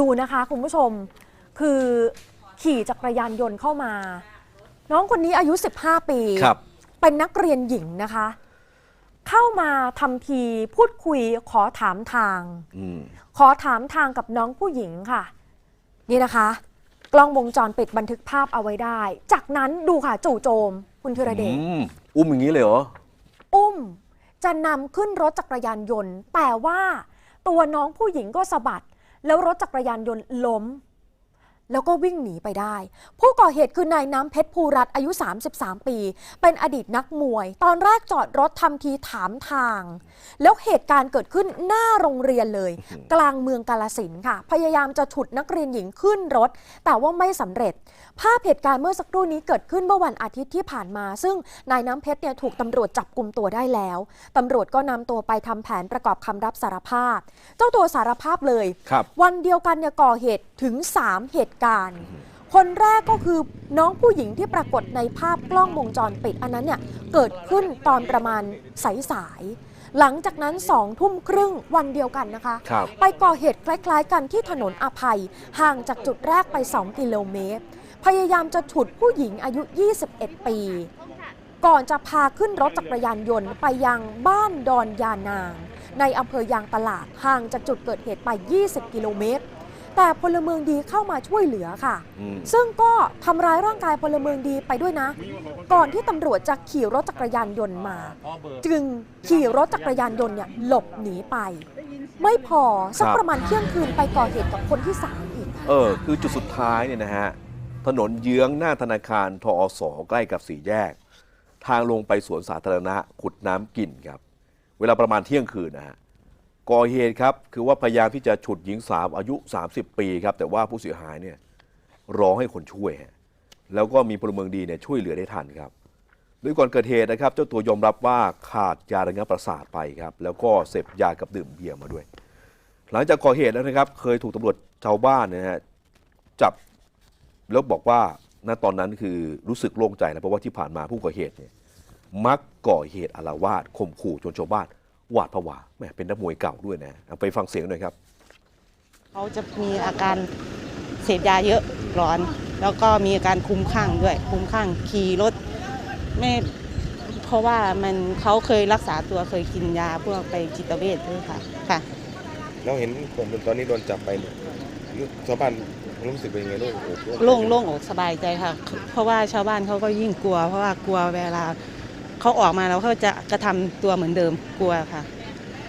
ดูนะคะคุณผู้ชมคือขี่จักรยานยนต์เข้ามา น้องคนนี้อายุ 15 ปี ครับ เป็นนักเรียนหญิงนะคะ เข้ามาทำทีพูดคุยขอถามทาง อืม ขอถามทางกับน้องผู้หญิงค่ะ นี่นะคะ กล้องวงจรปิดบันทึกภาพเอาไว้ได้ จากนั้นดูค่ะจู่โจม คุณธีรเดช อืมอุ้มอย่างนี้เลยเหรอ อุ้มจะนำขึ้นรถจักรยานยนต์ แต่ว่าตัวน้องผู้หญิงก็สะบัด แล้วรถจักรยานยนต์ล้ม แล้วก็วิ่งหนีไปได้ ผู้ก่อเหตุคือนายน้ำเพชรภูรัตน์อายุ 33 ปี เป็นอดีตนักมวย ตอนแรกจอดรถทำทีถามทาง แล้วเหตุการณ์เกิดขึ้นหน้าโรงเรียนเลย กลางเมืองกาลสินธุ์ค่ะ พยายามจะฉุดนักเรียนหญิงขึ้นรถ แต่ว่าไม่สำเร็จ ภาพเหตุการณ์เมื่อสักครู่นี้เกิดขึ้นเมื่อวันอาทิตย์ที่ผ่านมา ซึ่งนายน้ำเพชรเนี่ยถูกตำรวจจับกลุ่มตัวได้แล้วตำรวจก็นำตัวไปทำแผนประกอบคำรับสารภาพ เจ้าตัวสารภาพเลยครับวันเดียวกันเนี่ยก่อเหตุถึง 3 เหตุการณ์ คนแรกก็คือน้องผู้หญิงที่ปรากฏในภาพกล้องวงจรปิดอันนั้นเนี่ยเกิดขึ้นตอนประมาณสายๆหลังจากนั้นสองทุ่มครึ่งวันเดียวกันนะคะครับไปก่อเหตุคล้าย ๆ กันที่ถนนอภัย ห่างจากจุดแรกไป 2 กิโลเมตร พยายามจะฉุดผู้หญิงอายุ 21 ปี ก่อนจะพาขึ้นรถจักรยานยนต์ไปยังบ้านดอนยานาง ในอำเภอยางตลาดห่างจากจุดเกิดเหตุไป 20 กิโลเมตร แต่พลเมืองดีเข้ามาช่วยเหลือค่ะ อืม ซึ่งก็ทำร้ายร่างกายพลเมืองดีไปด้วยนะ ก่อนที่ตำรวจจะขี่รถจักรยานยนต์มา จึงขี่รถจักรยานยนต์เนี่ยหลบหนีไป ไม่พอสักครับ ประมาณเที่ยงคืนไปก่อเหตุกับคนที่สามอีก เออ คือจุดสุดท้ายเนี่ยนะฮะ ถนนเยื้องหน้าธนาคารทอสใกล้กับสี่แยก ทางลงไปสวนสาธารณะ ขุดน้ำกินครับ เวลาประมาณเที่ยงคืนนะฮะ ก่อเหตุครับ คือว่าพยายามที่จะฉุดหญิงสาวอายุ 30 ปีครับ แต่ว่าผู้เสียหายเนี่ยร้องให้คนช่วยฮะแล้วก็มีพลเมืองดีเนี่ยช่วยเหลือได้ทันครับโดยก่อนเกิดเหตุนะครับ เจ้าตัวยอมรับว่าขาดยาระงับประสาทไปครับ แล้วก็เสพยากับดื่มเบียร์มาด้วย หลังจากก่อเหตุแล้วนะครับ เคยถูกตำรวจชาวบ้านเนยนะฮะจับแล้วบอกว่าณตอนนั้นคือรู้สึกโล่งใจแล้วเพราะว่าที่ผ่านมาผู้ก่อเหตุเนี่ยมักก่อเหตุอาละวาดข่มขู่จนชาวบ้าน หวาดผวาแหมเป็นนักมวยเก่าด้วยนะเอาไปฟังเสียงหน่อยครับเขาจะมีอาการเสพยาเยอะร้อน แล้วก็มีอาการคลุ้มคลั่งด้วยคลุ้มคลั่งขี่รถไม่เพราะว่ามันเขาเคยรักษาตัวเคยกินยาพวกไปจิตเวชด้วยค่ะค่ะแล้วเห็นผมตอนนี้โดนจับไปเนี่ยชาวบ้านรู้สึกเป็นยังไงลูกโอ้โหโล่งโล่งอกสบายใจค่ะ เพราะว่าชาวบ้านเขาก็ยิ่งกลัว เพราะว่ากลัวเวลา เขาออกมาแล้วเขาจะกระทำตัวเหมือนเดิมกลัวค่ะ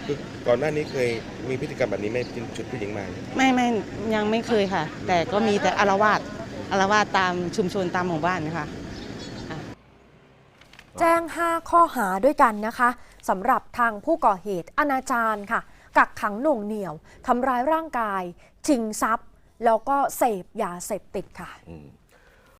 คือก่อนหน้านี้เคยมีพฤติกรรมแบบนี้ไหมเป็นชุดผู้หญิงมา ไม่ไม่ยังไม่เคยค่ะ แต่ก็มีแต่อารวาสอารวาสตามชุมชนตามหมู่บ้านนะคะแจ้ง 5 ข้อหาด้วยกันนะคะสำหรับทางผู้ก่อเหตุอนาจารค่ะ กักขังหน่วงเหนี่ยวทำร้ายร่างกาย ชิงทรัพย์ แล้วก็เสพยาเสพติดค่ะอืม